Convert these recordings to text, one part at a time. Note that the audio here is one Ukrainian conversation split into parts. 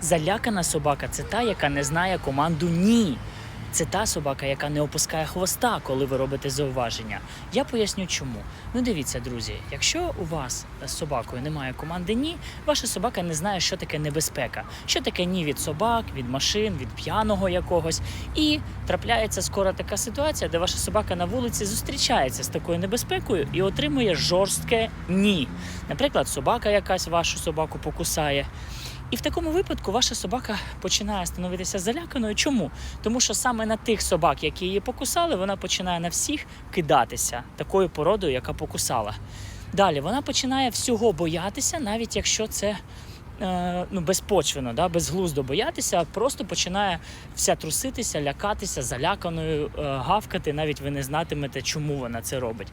Залякана собака це та, яка не знає команду ні. Це та собака, яка не опускає хвоста, коли ви робите зауваження. Я поясню чому. Ну дивіться, друзі, якщо у вас з собакою немає команди ні, ваша собака не знає, що таке небезпека, що таке ні від собак, від машин, від п'яного якогось. І трапляється скоро така ситуація, де ваша собака на вулиці зустрічається з такою небезпекою і отримує жорстке ні. Наприклад, собака якась вашу собаку покусає. І в такому випадку ваша собака починає становитися заляканою. Чому? Тому що саме на тих собак, які її покусали, вона починає на всіх кидатися такою породою, яка покусала. Далі вона починає всього боятися, навіть якщо це е, ну, безпочвено, да, безглуздо боятися, просто починає вся труситися, лякатися, заляканою, е, гавкати, навіть ви не знатимете, чому вона це робить.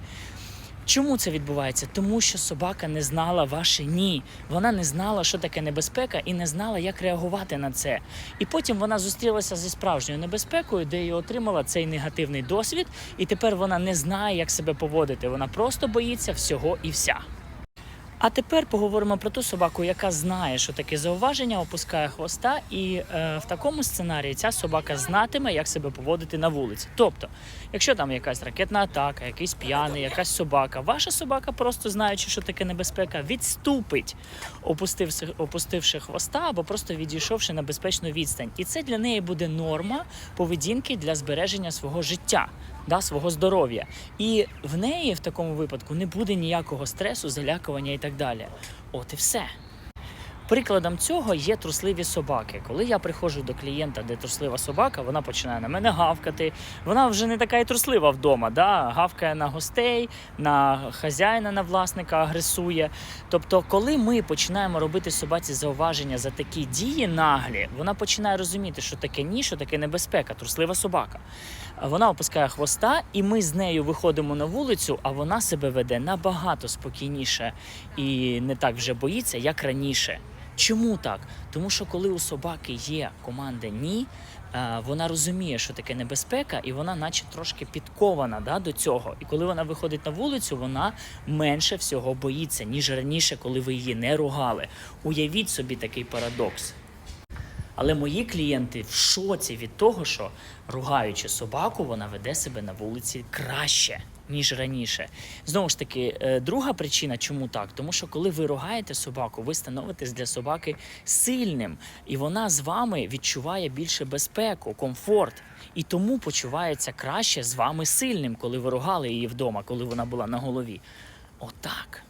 Чому це відбувається? Тому що собака не знала ваше ні. Вона не знала, що таке небезпека, і не знала, як реагувати на це. І потім вона зустрілася зі справжньою небезпекою, де її отримала цей негативний досвід, і тепер вона не знає, як себе поводити. Вона просто боїться всього і вся. А тепер поговоримо про ту собаку, яка знає, що таке зауваження, опускає хвоста, і е, в такому сценарії ця собака знатиме, як себе поводити на вулиці. Тобто, якщо там якась ракетна атака, якийсь п'яний, якась собака, ваша собака, просто знаючи, що таке небезпека, відступить, опустивши, опустивши хвоста або просто відійшовши на безпечну відстань. І це для неї буде норма поведінки для збереження свого життя. Да, свого здоров'я, і в неї в такому випадку не буде ніякого стресу, залякування і так далі. От і все. Прикладом цього є трусливі собаки. Коли я приходжу до клієнта, де труслива собака, вона починає на мене гавкати. Вона вже не така і труслива вдома, да? гавкає на гостей, на хазяїна, на власника, агресує. Тобто, коли ми починаємо робити собаці зауваження за такі дії наглі, вона починає розуміти, що таке ні, що таке небезпека, труслива собака. Вона опускає хвоста, і ми з нею виходимо на вулицю, а вона себе веде набагато спокійніше і не так вже боїться, як раніше. Чому так? Тому що коли у собаки є команда ні, е, вона розуміє, що таке небезпека, і вона, наче трошки підкована да, до цього. І коли вона виходить на вулицю, вона менше всього боїться, ніж раніше, коли ви її не ругали. Уявіть собі такий парадокс. Але мої клієнти в шоці від того, що ругаючи собаку, вона веде себе на вулиці краще. Ніж раніше. Знову ж таки, е, друга причина, чому так? Тому що коли ви ругаєте собаку, ви становитесь для собаки сильним, і вона з вами відчуває більше безпеку, комфорт, і тому почувається краще з вами сильним, коли ви ругали її вдома, коли вона була на голові. Отак.